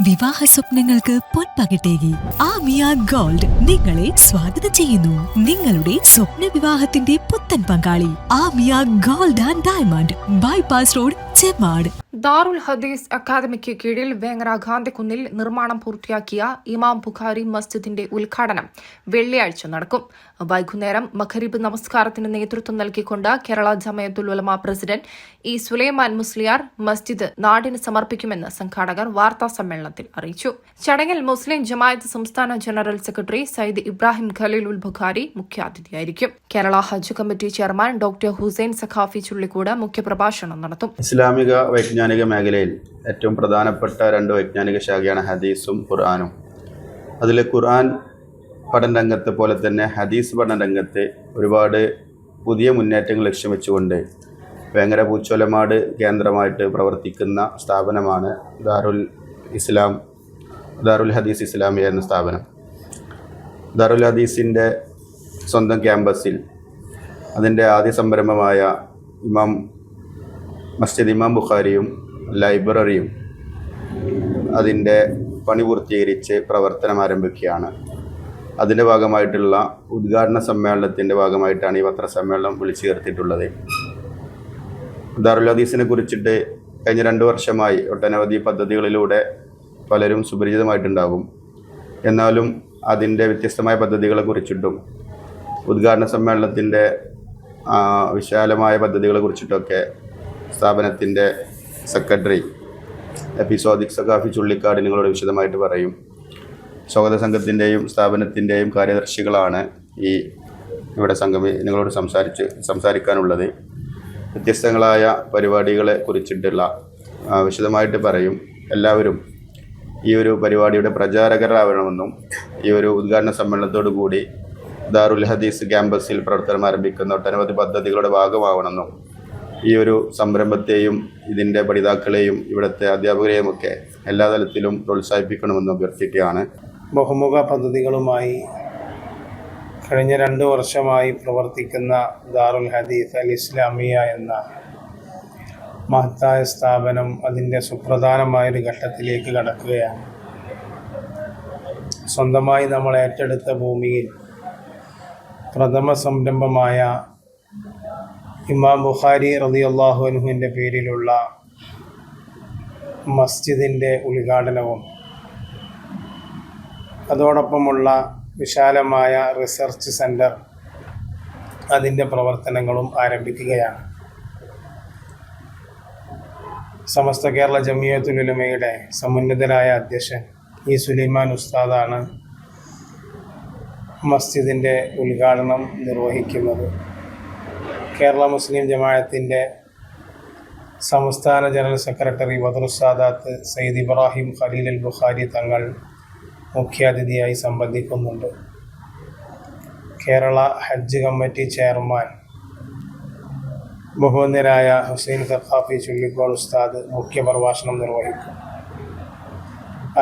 വിവാഹ സ്വപ്നങ്ങൾക്ക് പൊൻപകിട്ടേകി ആമിയ ഗോൾഡ് നിങ്ങളെ സ്വാഗതം ചെയ്യുന്നു. നിങ്ങളുടെ സ്വപ്ന വിവാഹത്തിന്റെ പുത്തൻ പങ്കാളി Amiya gold and diamond bypass road Chemmad Darul Hadees academic കീഴിൽ വേങ്ങര ഗാന്ധിക്കുന്നിൽ നിർമ്മാണം പൂർത്തിയാക്കിയ ഇമാം ബുഖാരി മസ്ജിദിന്റെ ഉദ്ഘാടനം വെള്ളിയാഴ്ച നടക്കും. വൈകുന്നേരം മഖരീബ് നമസ്കാരത്തിന് നേതൃത്വം നൽകിക്കൊണ്ട് കേരള ജമയത്തുൽ ഉലമ പ്രസിഡന്റ് ഇ സുലൈമാൻ മുസ്ലിയാർ മസ്ജിദ് നാടിന് സമർപ്പിക്കുമെന്ന് സംഘാടകർ വാർത്താ സമ്മേളനത്തിൽ അറിയിച്ചു. ചടങ്ങിൽ മുസ്ലിം ജമായത്ത് സംസ്ഥാന general secretary Sayyid Ibrahim Khaleel ul Bukhari മുഖ്യാതിഥിയായിരിക്കും. Kerala Hajj committee chairman doctor Hussain Saqafi Chullikode മുഖ്യപ്രഭാഷണം നടത്തും. ഇസ്ലാമിക വൈജ്ഞാനിക മേഖലയിൽ ഏറ്റവും പ്രധാനപ്പെട്ട രണ്ട് വൈജ്ഞാനിക ശാഖയാണ് ഹദീസും ഖുർആാനും. അതിൽ ഖുർആൻ പഠന രംഗത്ത് പോലെ തന്നെ ഹദീസ് പഠന രംഗത്ത് ഒരുപാട് പുതിയ മുന്നേറ്റങ്ങൾ ലക്ഷ്യം വെച്ചുകൊണ്ട് വേങ്ങര പൂച്ചോലമാട് കേന്ദ്രമായിട്ട് പ്രവർത്തിക്കുന്ന സ്ഥാപനമാണ് ദാറുൽ ഇസ്ലാം ദാറുൽ ഹദീസ് ഇസ്ലാമിയ എന്ന സ്ഥാപനം. ദാറുൽ ഹദീസിന്റെ സ്വന്തം ക്യാമ്പസിൽ അതിന്റെ ആദ്യ സംരംഭമായ ഇമാം മസ്ജിദ് ഇമാം ബുഖാരിയും ലൈബ്രറിയും അതിന്റെ പണി പൂർത്തീകരിച്ച് പ്രവർത്തനം ആരംഭിക്കുകയാണ്. അതിന്റെ ഭാഗമായിട്ടുള്ള ഉദ്ഘാടന സമ്മേളനത്തിന്റെ ഭാഗമായിട്ടാണ് ഈ പത്രസമ്മേളനം വിളിച്ചു ചേർത്തിട്ടുള്ളത്. ദാറുൽ കുറിച്ചിട്ട് കഴിഞ്ഞ രണ്ട് വർഷമായി ഒട്ടനവധി പദ്ധതികളിലൂടെ പലരും സുപരിചിതമായിട്ടുണ്ടാകും. എന്നാലും അതിന്റെ വ്യത്യസ്തമായ പദ്ധതികളെ കുറിച്ചിട്ടും ഉദ്ഘാടന സമ്മേളനത്തിന്റെ വിശാലമായ പദ്ധതികളെ കുറിച്ചിട്ടൊക്കെ സ്ഥാപനത്തിന്റെ സെക്രട്ടറി എപ്പിസോദിക് സഖാഫി ചുള്ളിക്കാട് നിങ്ങളോട് വിശദമായിട്ട് പറയും. സ്വാഗത സംഘത്തിന്റെയും സ്ഥാപനത്തിന്റെയും കാര്യദർശികളാണ് ഈ ഇവിടെ സംഘം നിങ്ങളോട് സംസാരിച്ച് സംസാരിക്കാനുള്ളത്. വ്യത്യസ്തങ്ങളായ പരിപാടികളെ കുറിച്ചിട്ടുള്ള വിശദമായിട്ട് പറയും. എല്ലാവരും ഈ ഒരു പരിപാടിയുടെ പ്രചാരകരാവണമെന്നും ഈ ഒരു ഉദ്ഘാടന സമ്മേളനത്തോടു കൂടി ദാറുൽ ഹദീസ് ക്യാമ്പസിൽ പ്രവർത്തനം ആരംഭിക്കുന്ന ഒട്ടനവധി പദ്ധതികളുടെ ഭാഗമാവണമെന്നും ഈ ഒരു സംരംഭത്തെയും ഇതിന്റെ പഠിതാക്കളെയും ഇവിടുത്തെ അധ്യാപകരെയും ഒക്കെ എല്ലാ തലത്തിലും പ്രോത്സാഹിപ്പിക്കണമെന്ന് അഭ്യർത്ഥിക്കുകയാണ്. ബഹുമുഖ പദ്ധതികളുമായി കഴിഞ്ഞ രണ്ട് വർഷമായി പ്രവർത്തിക്കുന്ന ദാറുൽ ഹദീസ് അൽ ഇസ്ലാമിയ എന്ന മഹത്തായ സ്ഥാപനം അതിന്റെ സുപ്രധാനമായൊരു ഘട്ടത്തിലേക്ക് കടക്കുകയാണ്. സ്വന്തമായി നമ്മൾ ഏറ്റെടുത്ത ഭൂമിയിൽ പ്രഥമ സംരംഭമായ ഇമാം ബുഖാരി റളിയല്ലാഹു അൻഹുവിന്റെ പേരിലുള്ള മസ്ജിദിന്റെ ഉദ്ഘാടനവും അതോടൊപ്പമുള്ള വിശാലമായ റിസർച്ച് സെന്റർ അതിന്റെ പ്രവർത്തനങ്ങളും ആരംഭിക്കുകയാണ്. സമസ്ത കേരള ജമിയത്തുൽ ഉലമയുടെ സമുന്നതരായ അധ്യക്ഷൻ ഈ സുലൈമാൻ ഉസ്താദാണ് മസ്ജിദിന്റെ ഉദ്ഘാടനം നിർവഹിക്കുന്നത്. കേരള മുസ്ലിം ജമാഅത്തിന്റെ സംസ്ഥാന ജനറൽ സെക്രട്ടറി ബദറുസാദാത്ത് സയ്യിദ് ഇബ്രാഹിം ഖലീൽ അൽ ബുഖാരി തങ്ങൾ മുഖ്യാതിഥിയായി സംബന്ധിക്കുന്നുണ്ട്. കേരള ഹജ്ജ് കമ്മിറ്റി ചെയർമാൻ ബഹുമന്യരായ ഹുസൈൻ സഖാഫി ചുള്ളിക്കോൾ ഉസ്താദ് മുഖ്യപ്രഭാഷണം നിർവഹിക്കും.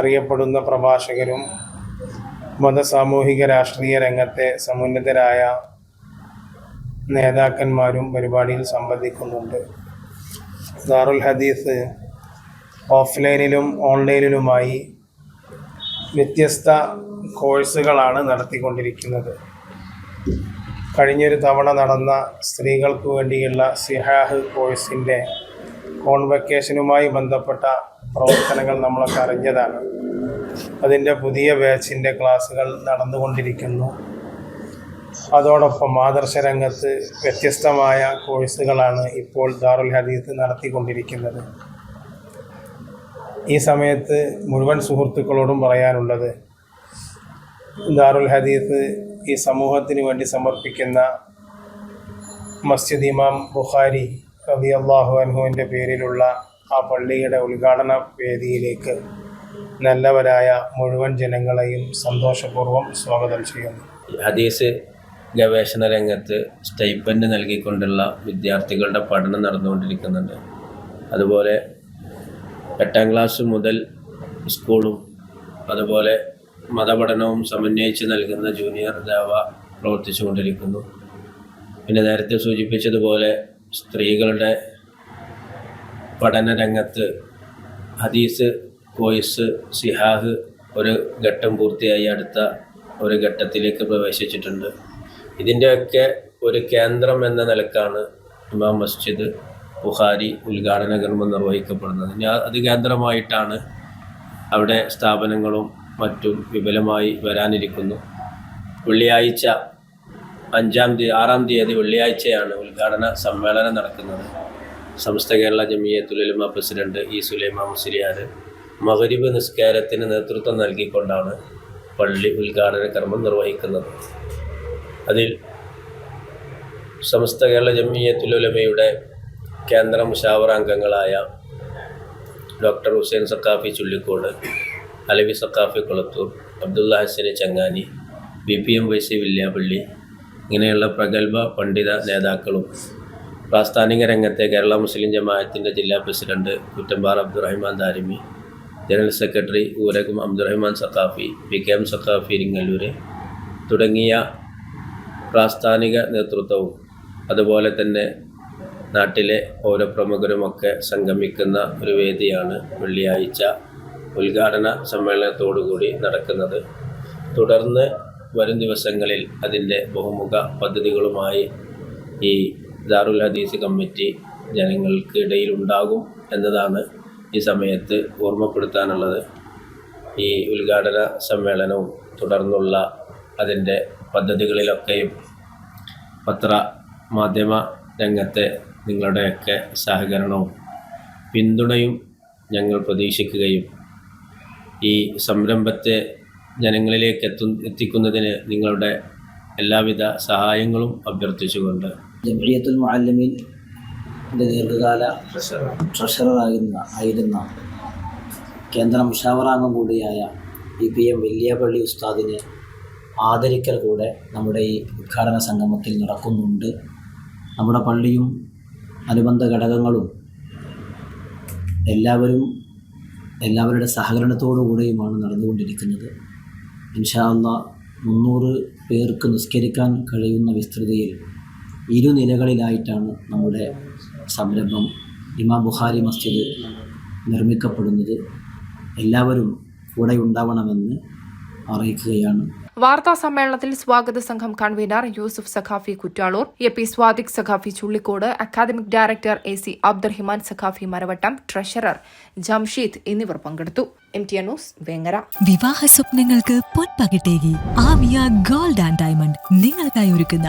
അറിയപ്പെടുന്ന പ്രഭാഷകരും മതസാമൂഹിക രാഷ്ട്രീയ രംഗത്തെ സമുന്നതരായ നേതാക്കന്മാരും പരിപാടിയിൽ സംബന്ധിക്കുന്നുണ്ട്. ദാറുൽ ഹദീസ് ഓഫ്ലൈനിലും ഓൺലൈനിലുമായി വ്യത്യസ്ത കോഴ്സുകളാണ് നടത്തിക്കൊണ്ടിരിക്കുന്നത്. കഴിഞ്ഞൊരു തവണ നടന്ന സ്ത്രീകൾക്ക് വേണ്ടിയുള്ള സിഹാഹ് കോഴ്സിന്റെ കോൺവെക്കേഷനുമായി ബന്ധപ്പെട്ട പ്രവർത്തനങ്ങൾ നമ്മളൊക്കെ അറിഞ്ഞതാണ്. അതിന്റെ പുതിയ ബാച്ചിന്റെ ക്ലാസ്സുകൾ നടന്നുകൊണ്ടിരിക്കുന്നു. അതോടൊപ്പം ആദർശ രംഗത്ത് വ്യത്യസ്തമായ കോഴ്സുകളാണ് ഇപ്പോൾ ദാറുൽ ഹദീസ് നടത്തിക്കൊണ്ടിരിക്കുന്നത്. ഈ സമയത്ത് മുഴുവൻ സുഹൃത്തുക്കളോടും പറയാനുള്ളത് ദാറുൽ ഹദീസ് ഈ സമൂഹത്തിന് വേണ്ടി സമർപ്പിക്കുന്ന മസ്ജിദ് ഇമാം ബുഖാരി റബി അള്ളാഹു അൻഹുവിന്റെ പേരിലുള്ള ആ പള്ളിയുടെ ഉദ്ഘാടന വേദിയിലേക്ക് നല്ലവരായ മുഴുവൻ ജനങ്ങളെയും സന്തോഷപൂർവം സ്വാഗതം ചെയ്യുന്നു. ഹദീസ് ഗവേഷണ രംഗത്ത് സ്റ്റൈപ്പൻഡ് നൽകിക്കൊണ്ടുള്ള വിദ്യാർത്ഥികളുടെ പഠനം നടന്നുകൊണ്ടിരിക്കുന്നുണ്ട്. അതുപോലെ എട്ടാം ക്ലാസ് മുതൽ സ്കൂളും അതുപോലെ മതപഠനവും സമന്വയിച്ച് നൽകുന്ന ജൂനിയർ ദേവ പ്രവർത്തിച്ചു കൊണ്ടിരിക്കുന്നു പിന്നെ നേരത്തെ സൂചിപ്പിച്ചതുപോലെ സ്ത്രീകളുടെ പഠന രംഗത്ത് ഹദീസ് കോയിസ് സിഹാഹ് ഒരു ഘട്ടം പൂർത്തിയായി അടുത്ത ഒരു ഘട്ടത്തിലേക്ക് പ്രവേശിച്ചിട്ടുണ്ട്. ഇതിന്റെയൊക്കെ ഒരു കേന്ദ്രം എന്ന നിലക്കാണ് ഇമാം മസ്ജിദ് ബുഹാരി ഉദ്ഘാടന കർമ്മം നിർവഹിക്കപ്പെടുന്നത്. അത് കേന്ദ്രമായിട്ടാണ് അവിടെ സ്ഥാപനങ്ങളും മറ്റും വിപുലമായി വരാനിരിക്കുന്നു. വെള്ളിയാഴ്ച അഞ്ചാം തീയതി ആറാം തീയതി വെള്ളിയാഴ്ചയാണ് ഉദ്ഘാടന സമ്മേളനം നടക്കുന്നത്. സമസ്ത കേരള ജമിയത്തുലമ പ്രസിഡന്റ് ഇ സുലൈമ മുസ്ലിയാർ മകരീബ് നിസ്കാരത്തിന് നേതൃത്വം നൽകിക്കൊണ്ടാണ് പള്ളി ഉദ്ഘാടന കർമ്മം നിർവഹിക്കുന്നത്. അതിൽ സമസ്ത കേരള ജമീയത്തുലമയുടെ കേന്ദ്ര മുഷാവറ അംഗങ്ങളായ doctor Hussain Saqafi Chullikode Alavi Saqafi Kulathur Abdulla Hasan Changani B P M Y C Villiappally ഇങ്ങനെയുള്ള പ്രഗത്ഭ പണ്ഡിത നേതാക്കളും പ്രാസ്ഥാനിക രംഗത്തെ കേരള മുസ്ലിം ജമാഅത്തിന്റെ ജില്ലാ president Kuttambara Abdurahiman Darimi general secretary Oorakam Abdurahiman Saqafi P K M Saqafi Iringallur തുടങ്ങിയ പ്രാസ്ഥാനിക നേതൃത്വവും അതുപോലെ തന്നെ നാട്ടിലെ ഓരോ പ്രമുഖരുമൊക്കെ സംഗമിക്കുന്ന ഒരു വേദിയാണ് വെള്ളിയാഴ്ച ഉദ്ഘാടന സമ്മേളനത്തോടുകൂടി നടക്കുന്നത്. തുടർന്ന് വരും ദിവസങ്ങളിൽ അതിന്റെ ബഹുമുഖ പദ്ധതികളുമായി ഈ ദാറുൽ ഹദീസ് കമ്മിറ്റി ജനങ്ങൾക്ക് ഉണ്ടാകും എന്നതാണ് ഈ സമയത്ത് ഓർമ്മപ്പെടുത്താനുള്ളത്. ഈ ഉദ്ഘാടന സമ്മേളനവും തുടർന്നുള്ള അതിന്റെ പദ്ധതികളിലൊക്കെയും പത്ര മാധ്യമ രംഗത്തെ നിങ്ങളുടെയൊക്കെ സഹകരണവും പിന്തുണയും ഞങ്ങൾ പ്രതീക്ഷിക്കുകയും ഈ സംരംഭത്തെ ജനങ്ങളിലേക്ക് എത്തു എത്തിക്കുന്നതിന് നിങ്ങളുടെ എല്ലാവിധ സഹായങ്ങളും അഭ്യർത്ഥിച്ചുകൊണ്ട്. ജംഇയ്യത്തുൽ മുഅല്ലിമീൻ ദീർഘകാല ട്രഷററായിരുന്ന ആയിരുന്ന കേന്ദ്ര മുഷാവറാംഗം കൂടിയായ ഇ പി എം വലിയപള്ളി ഉസ്താദിനെ ആദരിക്കൽ കൂടെ നമ്മുടെ ഈ ഉദ്ഘാടന സംഗമത്തിൽ നടക്കുന്നുണ്ട്. നമ്മുടെ പള്ളിയും അനുബന്ധ ഘടകങ്ങളും എല്ലാവരും എല്ലാവരുടെ സഹകരണത്തോടു കൂടെയുമാണ് നടന്നുകൊണ്ടിരിക്കുന്നത്. ഇൻഷാല്ല മുന്നൂറ് പേർക്ക് നിസ്കരിക്കാൻ കഴിയുന്ന വിസ്തൃതിയിൽ ഇരുനിലകളിലായിട്ടാണ് നമ്മുടെ സംരംഭം ഇമാം ബുഹാരി മസ്ജിദ് നിർമ്മിക്കപ്പെടുന്നത്. എല്ലാവരും കൂടെ ഉണ്ടാവണമെന്ന് അറിയിക്കുകയാണ്. വാർത്താ സമ്മേളനത്തിൽ സ്വാഗത സംഘം convener Yusuf Saqafi Kuttalur A P Sadiq Saqafi Chullikode academic director A C Abdurahiman Saqafi Maravattam treasurer Jamsheed എന്നിവർ പങ്കെടുത്തു. M T news Vengara. വിവാഹ സ്വപ്നങ്ങൾക്ക് പൊൻപകിട്ടേകി. ആമിയ ഗോൾഡ് ആൻഡ് ഡയമണ്ട് നിങ്ങൾക്കായി ഒരുക്കുന്ന